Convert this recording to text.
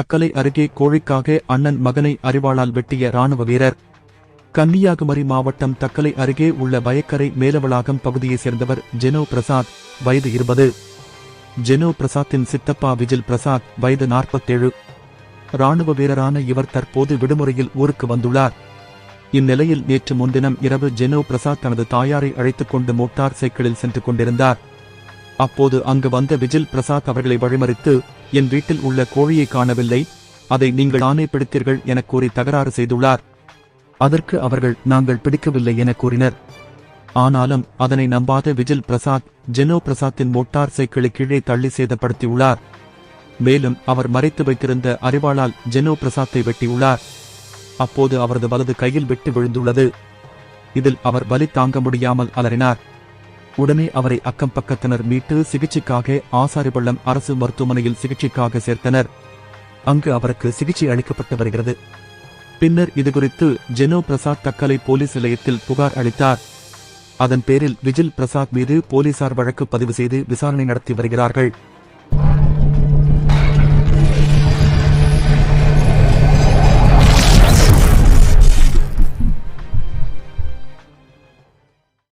தக்கலை அருகே கோழிக்காக அண்ணன் மகனை அறிவாளால் வெட்டிய ராணுவ வீரர். கன்னியாகுமரி மாவட்டம் தக்கலை அருகே உள்ள வயக்கரை மேலவளாகம் பகுதியைச் சேர்ந்தவர் ஜெனோ பிரசாத் வயது இருபது. ஜெனோ பிரசாத்தின் சித்தப்பா விஜில் பிரசாத் வயது நாற்பத்தேழு. ராணுவ வீரரான இவர் தற்போது விடுமுறையில் ஊருக்கு வந்துள்ளார். இந்நிலையில் நேற்று முன்தினம் இரவு ஜெனோ பிரசாத் தனது தாயாரை அழைத்துக் கொண்டு மோட்டார் சைக்கிளில் சென்று கொண்டிருந்தார். அப்போது அங்கு வந்த விஜில் பிரசாத் அவர்களை வழிமறித்து என் வீட்டில் உள்ள கோழியை காணவில்லை. அதை நீங்கள் தானே பிடித்தீர்கள் எனக் கூறி தகராறு செய்துள்ளார். அதற்கு அவர்கள் நாங்கள் பிடிக்கவில்லை என கூறினர். ஆனாலும் அதனை நம்பாத விஜில் பிரசாத் ஜெனோ பிரசாத்தின் மோட்டார் சைக்கிளை கீழே தள்ளி சேதப்படுத்தியுள்ளார். மேலும் அவர் மறைத்து வைத்திருந்த அறிவாளால் ஜெனோ பிரசாத்தை வெட்டியுள்ளார். அப்போது அவரது வலது கையில் வெட்டு விழுந்துள்ளது. இதில் அவர் வலி தாங்க முடியாமல் அலறினார். உடனே அவரை அக்கம் பக்கத்தினர் மீட்டு சிகிச்சைக்காக ஆசாரிபள்ளம் அரசு மருத்துவமனையில் சிகிச்சைக்காக சேர்த்தனர். அங்கு அவருக்கு சிகிச்சை அளிக்கப்பட்டு வருகிறது. பின்னர் இதுகுறித்து ஜெனோ பிரசாத் தக்கலை போலீஸ் நிலையத்தில் புகார் அளித்தார். அதன் பேரில் விஜில் பிரசாத் மீது போலீசார் வழக்கு பதிவு செய்து விசாரணை நடத்தி வருகிறார்கள்.